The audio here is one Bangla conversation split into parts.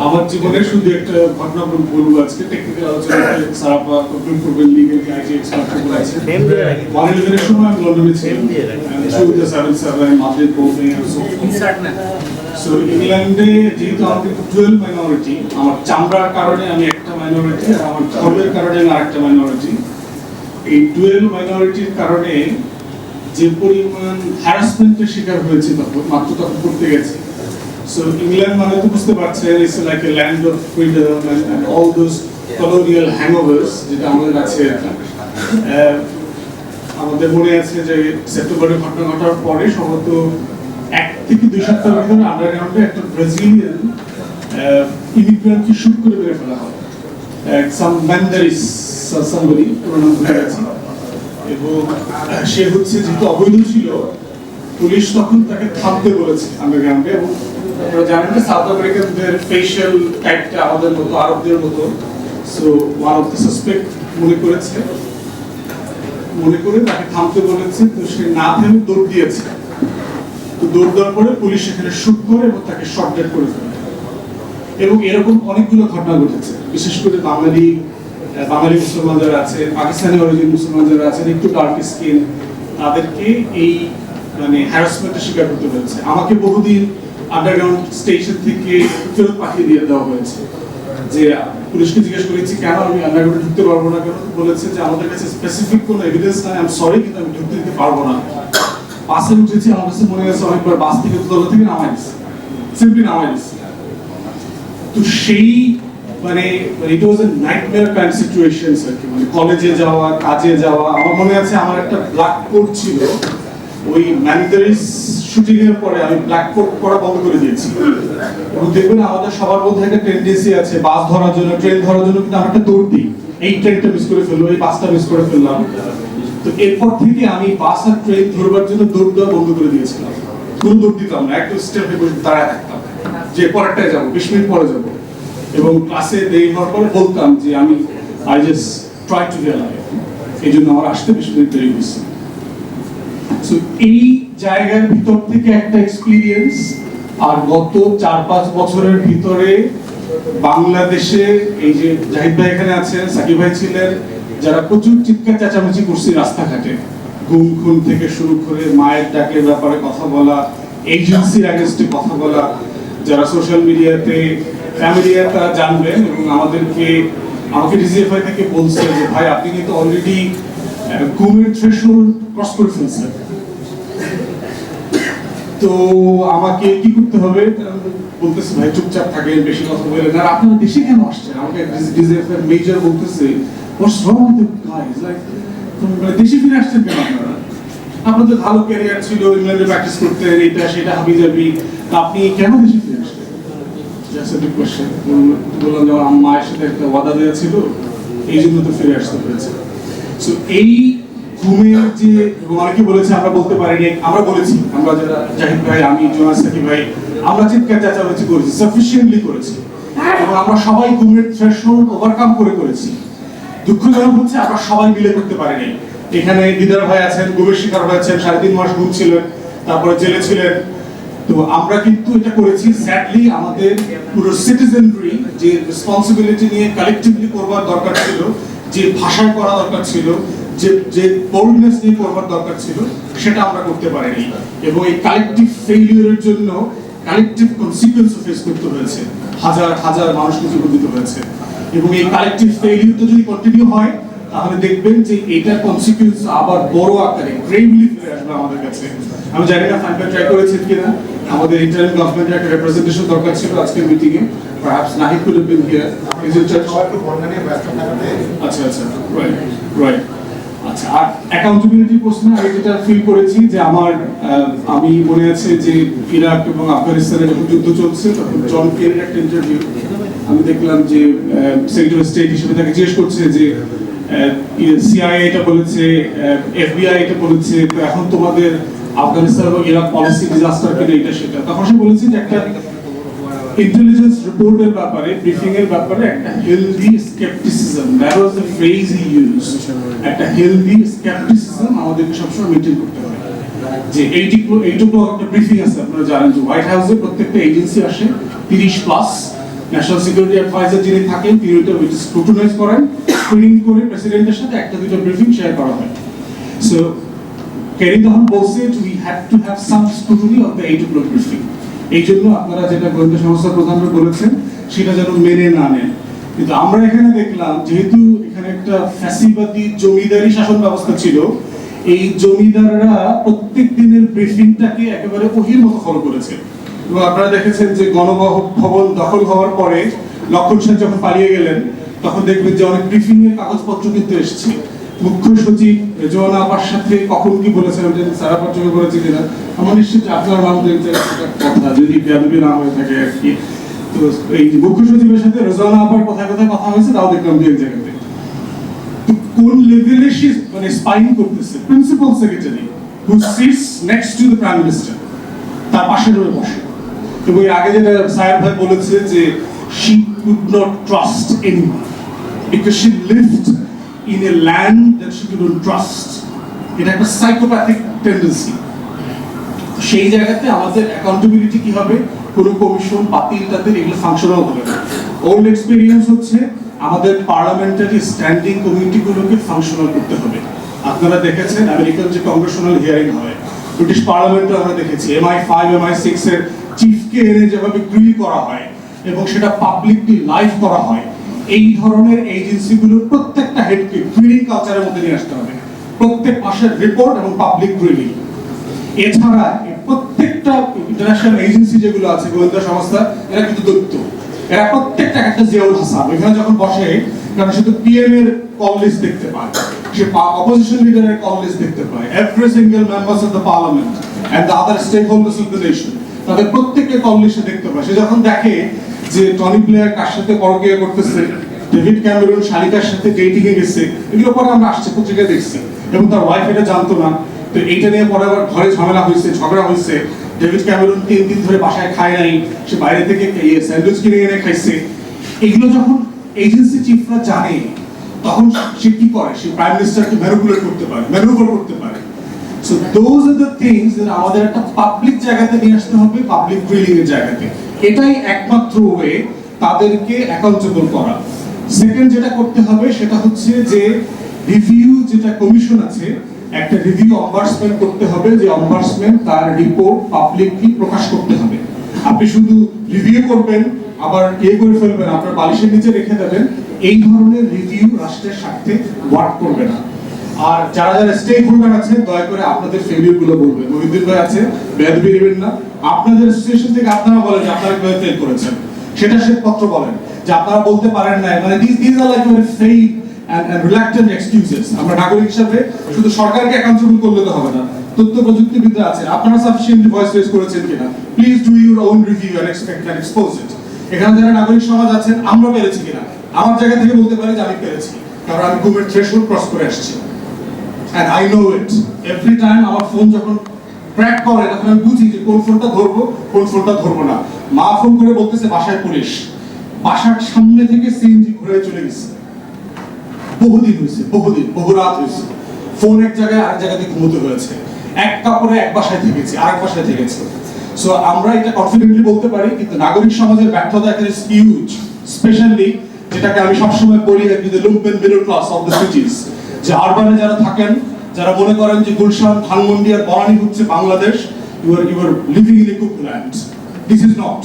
আমার জীবনে শুধু একটা ঘটনা বল- বলব আজকে। টেকনিক্যাল আলোচনাতে সারাপা কমপ্লেন করবেন লিগেল আইটি এক্সপার্ট সকল আছে ওয়ান ইলেভেনের সময় আমি লন্ডনে ছিলাম। The seven seven Madrid boarding so ইংল্যান্ডে যেহেতু আমাদের টুয়েলভ মাইনরিটি আমার চামড়ার কারণে আমি একটা মাইনরিটি আর আমার ধর্মের কারণে আমি আরেকটা মাইনরিটি এই টুয়েলভ মাইনরিটির কারণে যে পরিমাণ হ্যারাসমেন্টের শিকার হয়েছে তখন মাত্র তখন করতে গেছে। সো ইংল্যান্ড মানে তো বুঝতে পারছেন it's like a land of freedom and all those colonial hangovers যেটা আমাদের আহ, আমাদের মনে আছে যে সেপ্টেম্বরের ঘটনা ঘটার পরে সম্ভবত এক থেকে দুই সপ্তাহের ভিতরে আন্ডারগ্রাউন্ডে একটা ব্রাজিলিয়ান ইমিগ্রেন্টকে শুট করে ফেলা হয়। সাম ম্যান্ডারিস ভুলে গেছি। এবং সে হচ্ছে যেহেতু অবৈধ ছিল পুলিশ তখন তাকে থামতে বলেছে আন্ডারগ্রাউন্ডে এবং যে সাউথ আমেরিকানদের ফেশিয়াল আমাদের মতো, আরবদের মতো। So one of the suspect মনে করেছে, মনে করে তাকে থামতে বলেছে, তো সে না থেমে দৌড় দিয়েছে। তো দৌড় দেওয়ার পরে পুলিশ শুট করে এবং তাকে শর্ট ডেড করে ফেলে এবং এরকম অনেকগুলো ঘটনা ঘটেছে। বিশেষ করে বাঙালি বাঙালি মুসলমান যারা আছে, পাকিস্তানি অরিজিন মুসলমান যারা আছেন একটু ডার্ক স্কিন তাদেরকে এই মানে হ্যারাসমেন্টের শিকার হতে হয়েছে আমাকে বহুদিন আন্ডারগ্রাউন্ড স্টেশন থেকে ফেরত পাঠিয়ে দিয়ে দেওয়া হয়েছে। যে পুলিশকে জিজ্ঞেস করেছি, কেন আমি আন্ডারগ্রাউন্ডে ঢুকতে পারব না? কেন বলেছে যে, আমাদের কাছে স্পেসিফিক কোনো এভিডেন্স নাই আমি সরি কিন্তু আমি ঢুকতে দিতে পারব না। বাসে উঠেছি, আমার কাছে মনে আছে অনেকবার বাস থেকে দোতলা থেকে নামাই দিচ্ছে সিম্পলি নামাই দিচ্ছে তো সেই মানে it was a nightmare kind situations আর কি মানে কলেজে যাওয়া, কাজে যাওয়া, আমার মনে আছে আমার একটা ব্ল্যাক কোট ছিল। ওই ম্যান্ডারিস শুটিং এর পরে আমি ব্ল্যাক কোট পরা বন্ধ করে দিয়েছি। এবং দেখবেন আমাদের সবার মধ্যে একটা টেন্ডেন্সি আছে, বাস ধরার জন্য ট্রেন ধরার জন্য কিন্তু একটা দৌড় দিই। এই ট্রেনটা মিস করে ফেলল এই বাসটা মিস করে ফেললাম। তো এরপর থেকে আমি বাস আর ট্রেন ধরবার জন্য দৌড় দেওয়া বন্ধ করে দিয়েছিলাম। কোনো দৌড় দিতাম না একটু স্টেপে বসে দাঁড়ায় থাকতাম। যে পরেরটায় যাব, বিশ মিনিট পরে যাব। এবং ক্লাসে দেরি হওয়ার পরে বলতাম যে আমি I just try to realize এই জন্য আমার আসতে বিশ মিনিট দেরি হয়েছে। সো এই জায়গার ভিতর থেকে একটা এক্সপিরিয়েন্স আর গত চার পাঁচ বছরের ভিতরে বাংলাদেশে এই যে জাহিদ ভাই এখানে আছেন, সাকিব ভাই ছিলেন, যারা প্রচুর চিৎকার চেঁচামেচি করছি রাস্তাঘাটে। গুম খুন থেকে শুরু করে মায়ের ডাকের ব্যাপারে কথা বলা এজেন্সির অ্যাগেন্স্টে কথা বলা, যারা সোশ্যাল মিডিয়াতে ফ্যামিলিয়া তারা জানবেন এবং আমাদেরকে, আমাকে ডিজিএফআই থেকে বলছে যে, ভাই, আপনি কিন্তু অলরেডি গুমের থ্রেশহোল্ড ক্রস করে ফেলছেন। তো আমাকে কি করতে হবে? বলতেছে, ভাই, চুপচাপ থাকেন, বেশি কথা বলেন। আর আপনারা দেশে কেন আসছেন? আমাকে ডিজিএফ মেজর বলতেছে হোয়াটস রং উইথ লাইক তোমরা দেশে ফিরে আসছেন কেন আপনারা? আপনাদের ভালো ক্যারিয়ার ছিল, ইংল্যান্ডে প্র্যাকটিস করতেন, এটা, সেটা হাবি যাবি আপনি কেন দেশে ফিরে আসলেন? জাস্ট একটা কোশ্চেন বললাম যে আমার মায়ের সাথে একটা ওয়াদা দেওয়া ছিল, এই জন্য তো ফিরে আসতে হয়েছে। সো এই যে অনেকে বলেছে, আমরা বলতে পারিনি, আমরা বলেছি। আমরা যারা জাহিদ ভাই, আমি, জোনাস সাকিব ভাই, আমরা চিৎকার করেছি সাফিসিয়েন্টলি করেছি। এবং আমরা সবাই ওভারকাম করে করেছি। দুঃখজনক হচ্ছে, আমরা সবাই মিলে করতে পারিনি। এখানে দিদার ভাই আছেন শিকার সাড়ে তিন মাস তারপরে জেলে ছিলেন। তো আমরা কিন্তু এটা করেছি স্যাডলি আমাদের পুরো সিটিজেনরি যে রেসপন্সিবিলিটি নিয়ে কালেকটিভলি করবার দরকার ছিল, যে ভাষায় করা দরকার ছিল যে যে বোল্ডনেস নিয়ে করবার দরকার ছিল সেটা আমরা করতে পারিনি। এবং এই কালেকটিভ ফেইলিউরের জন্য কালেকটিভ কনসিকুয়েন্স ফেস করতে হয়েছে। হাজার হাজার মানুষকে জীবন দিতে হয়েছে। এবং এই কালেকটিভ ফেইলিউরটা যদি কন্টিনিউ হয় তাহলে দেখবেন যে এটা কনসিকুয়েন্স আবার বড় আকারে গ্রেভলি ফিরে আসবে আমাদের কাছে। আমি জানি না ফাইনটা ট্রাই করেছেন কিনা। আমাদের ইন্টারিম গভর্নমেন্টের একটা রিপ্রেজেন্টেশন দরকার ছিল আজকের meeting A. Perhaps Nahid could have been here আচ্ছা আচ্ছা। রাইট রাইট আচ্ছা আর আমি যেটা ফিল করেছি যে আমার আমি মনে আছে যে ইরাক এবং আফগানিস্তানে যখন যুদ্ধ চলছে, তখন জন কেরির একটা ইন্টারভিউ আমি দেখলাম যে সেক্রেটারি স্টেট হিসেবে তাকে জিজ্ঞেস করছে যে সিআইএ এটা বলেছে এফবিআই এটা বলেছে, তো এখন তোমাদের আফগানিস্তান এবং ইরাক পলিসি ডিজাস্টার কেন এটা সেটা। তখন সে বলেছে যে একটা ইন্টেলিজেন্স রিপোর্টের ব্যাপারে ব্রিফিং এর ব্যাপারে একটা healthy skepticism that was the phrase he use একটা হেলদি স্কেপটিসিজম আমাদেরকে সবসময় মেনটেন করতে হবে। যে এইটুকু এইটুকু একটা ব্রিফিং আছে, আপনারা জানেন যে হোয়াইট হাউসে প্রত্যেকটা এজেন্সি আসে তিরিশ প্লাস ন্যাশনাল সিকিউরিটি অ্যাডভাইজার যিনি থাকেন, তিনি ওইটা স্ক্রুটিনাইজ করেন স্ক্রিনিং করে প্রেসিডেন্টের সাথে একটা দুটো ব্রিফিং শেয়ার করা হয়। সো কেরি তখন বলছে we have to have some scrutiny of the eight briefing এই জন্য আপনারা যেটা গোয়েন্দা সংস্থার প্রধানরা বলেছেন, সেটা যেন মেনে না নেন। কিন্তু আমরা এখানে দেখলাম, যেহেতু এখানে একটা ফ্যাসিবাদী জমিদারি শাসন ব্যবস্থা ছিল, এই জমিদাররা প্রত্যেক দিনের ব্রিফিংটাকে একেবারে ওহির মতো করেছে। এবং আপনারা দেখেছেন যে গণভবন দখল হওয়ার পরে লক্ষণ সেন যখন পালিয়ে গেলেন, তখন দেখবেন যে অনেক ব্রিফিং এর কাগজপত্র কিন্তু এসেছে। মুখ্য সচিব রেজওয়ানা আপার সাথে কখন কি বলেছেন ওটা সারা পত্রকে বলেছে কিনা। আমার নিশ্চিত আপনার দেখতে কথা। যদি বেদবি না হয়ে থাকে আর কি। তো এই যে মুখ্য সচিবের সাথে রেজওয়ানা আপার কথায় কথায় কথা হয়েছে, তাও দেখলাম দু এক জায়গাতে। কোন লেভেলে সে মানে স্পাইং করতেছে? Principal secretary who sits next to the prime minister তার পাশে রয়ে বসে। এবং এর আগে যেটা সাহেব ভাই বলেছে যে, she could not trust anyone because she lived in a land that she couldn't trust. এটা একটা সাইকোপ্যাথিক টেন্ডেন্সি সেই জায়গাতে আমাদের অ্যাকাউন্টেবিলিটি কি হবে? কোনো কমিশন বাতিল তাদের এগুলো ফাংশনাল হবে না। ওল্ড এক্সপিরিয়েন্স হচ্ছে আমাদের পার্লামেন্টারি স্ট্যান্ডিং কমিটিগুলোকে ফাংশনাল করতে হবে। আপনারা দেখেছেন আমেরিকান যে কংগ্রেশনাল হিয়ারিং হয় ব্রিটিশ পার্লামেন্টে আমরা দেখেছি এমআই ফাইভ এমআই সিক্স এর চিফকে এনে যেভাবে গ্রিল করা হয় এবং সেটা পাবলিকলি লাইভ করা হয় এই ধরনের এজেন্সিগুলোর প্রত্যেকটা হেডকে গ্রিলিং কালচারের মধ্যে নিয়ে আসতে হবে। প্রত্যেক মাসের রিপোর্ট এবং পাবলিক গ্রিলিং এছাড়া প্রত্যেকটা ইন্টারন্যাশনাল এজেন্সি যেগুলো আছে, গোয়েন্দা সংস্থা, এরা কিন্তু দৈত্য। এরা প্রত্যেকটা একটা জিয়াউল হাসান। এখানে যখন বসে, কারণ শুধু পিএম এর কল লিস্ট দেখতে পায়। সে অপোজিশন লিডারের কল লিস্ট দেখতে পায়। Every single members of the parliament and the other stakeholders of the nation তাদের প্রত্যেককে কল লিস্টে দেখতে পায়। সে যখন দেখে যে টনি প্লেয়ার কার সাথে পরকীয়া করতেছে, ডেভিড ক্যামেরন শালিকার সাথে ডেটিং এ গেছে, এগুলো পরে আমরা আসছে, পত্রিকায় দেখছি। এবং তার ওয়াইফ এটা জানতো না। তো এইটা নিয়ে পরে আবার ঘরে ঝামেলা হয়েছে, ঝগড়া হয়েছে। ডেভিড ক্যামেরন তিন দিন ধরে বাসায় খায় নাই, সে বাইরে থেকে স্যান্ডউইচ কিনে এনে খাইছে। এগুলো যখন এজেন্সি চিফরা জানে, তখন সে কি করে? সে প্রাইম মিনিস্টারকে ম্যানুপুলেট করতে পারে ম্যানুভার করতে পারে। So those are the things আমাদের একটা পাবলিক জায়গাতে নিয়ে আসতে হবে পাবলিক ড্রিলিং এর জায়গাতে। এটাই একমাত্র ওয়ে তাদেরকে অ্যাকাউন্টেবল করা। সেকেন্ড যেটা করতে হবে, সেটা হচ্ছে যে রিভিউ যেটা কমিশন আছে, একটা রিভিউ অম্বার্সমেন্ট করতে হবে, যে অম্বার্সমেন্ট তার রিপোর্ট পাবলিকলি প্রকাশ করতে হবে। আপনি শুধু রিভিউ করবেন, আবার ইয়ে করে ফেলবেন, আপনার বালিশের নিচে রেখে দেবেন, এই ধরনের রিভিউ রাষ্ট্রের স্বার্থে ওয়ার্ক করবে না। আর যারা যারা স্টেক হোল্ডার আছে, দয়া করে আপনাদের ফেলিউরগুলো বলবেন। মহিউদ্দিন ভাই আছে বেদ বেরবেন না। আপনাদের অ্যাসোসিয়েশন থেকে আপনারা বলেন যে আপনারা কীভাবে ফেল করেছেন। সেটা শ্বেতপত্র বলেন। যে আপনারা বলতে পারেন না মানে this this are like and reluctant excuses আমরা নাগরিক হিসাবে শুধু সরকারকে অ্যাকাউন্টেবল করলে তো হবে না। তথ্য প্রযুক্তিবিদ্যা আছে আপনারা সাফিসিয়েন্টলি ভয়েস রেজ করেছেন কিনা? Please do your own review and expect and expose it এখানে যারা নাগরিক সমাজ আছেন, আমরা পেরেছি কিনা? আমার জায়গা থেকে বলতে পারি যে আমি পেরেছি। কারণ আমি ঘুমের থ্রেশহোল্ড ক্রস করে আসছি। And I know it. Every time আমার ফোন যখন ক্র্যাক করে, তখন আমি বুঝি যে কোন ফোনটা ধরবো, কোন ফোনটা ধরবো না। মা ফোন করে বলতেছে, বাসায় পুলিশ। বাসার সামনে থেকে সিএনজি ঘুরে চলে গেছে। বহুদিন হয়েছে, বহুদিন, বহু রাত হয়েছে। ফোন এক জায়গায়, আরেক জায়গাতে ঘুমোতে হয়েছে। এক কাপড়ে এক বাসায় থেকেছে, আরেক বাসায় থেকেছে। সো আমরা এটা কনফিডেন্টলি বলতে পারি, কিন্তু নাগরিক সমাজের ব্যর্থতা এখানে হিউজ স্পেশালি যেটাকে আমি সবসময় বলি আর lumpen middle class of the cities যে আরবানে যারা থাকেন, যারা মনে করেন যে গুলশান, ধানমন্ডি আর বনানী হচ্ছে Bangladesh you are you are living in a cuckoo land this is not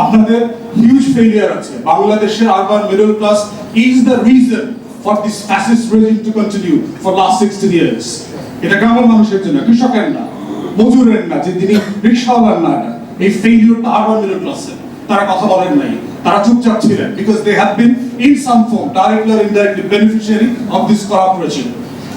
আপনাদের হিউজ ফেলিয়ার আছে। বাংলাদেশের urban middle class is the reason for this fascist regime to continue for last sixteen years এটা গ্রামের মানুষের জন্য, কৃষকের না, মজুরের না, যে তিনি রিক্সাওয়ালার না। এই ফেলিওরটা আরবান মিডল ক্লাসের তারা কথা বলেন নাই। তারা চুপচাপ ছিলেন because they have been in some form directly or indirectly beneficiary of this corrupt regime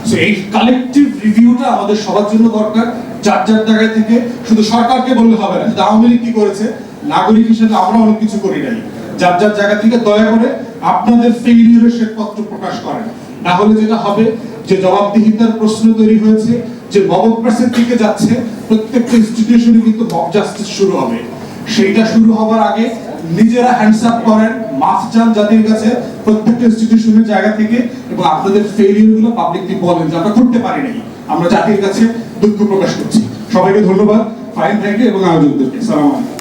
so এই কালেকটিভ রিভিউটা আমাদের সবার জন্য দরকার। যার যার জায়গায় থেকে শুধু সরকারকে বললে হবে না আওয়ামী লীগ কি করেছে? নাগরিক হিসেবে আমরা অনেক কিছু করি নাই। যার যার জায়গা থেকে দয়া করে আপনাদের ফেইলিউরের শ্বেতপত্র প্রকাশ করেন। না হলে যেটা হবে, যে জবাবদিহিতার প্রশ্ন তৈরি হয়েছে, যে মব প্রেসের দিকে যাচ্ছে, প্রত্যেকটা ইনস্টিটিউশনে কিন্তু মব জাস্টিস শুরু হবে। সেইটা শুরু হবার আগে নিজেরা হ্যান্ডস আপ করেন, মাফ চান জাতির কাছে প্রত্যেকটা ইনস্টিটিউশনের জায়গা থেকে এবং আপনাদের ফেলিয়ারগুলো পাবলিকলি বলেন যে আমরা করতে পারি নাই। আমরা জাতির কাছে দুঃখ প্রকাশ করছি। সবাইকে ধন্যবাদ। ফাইন থ্যাংক ইউ এবং আয়োজকদেরকে। সালাম আলাইকুম।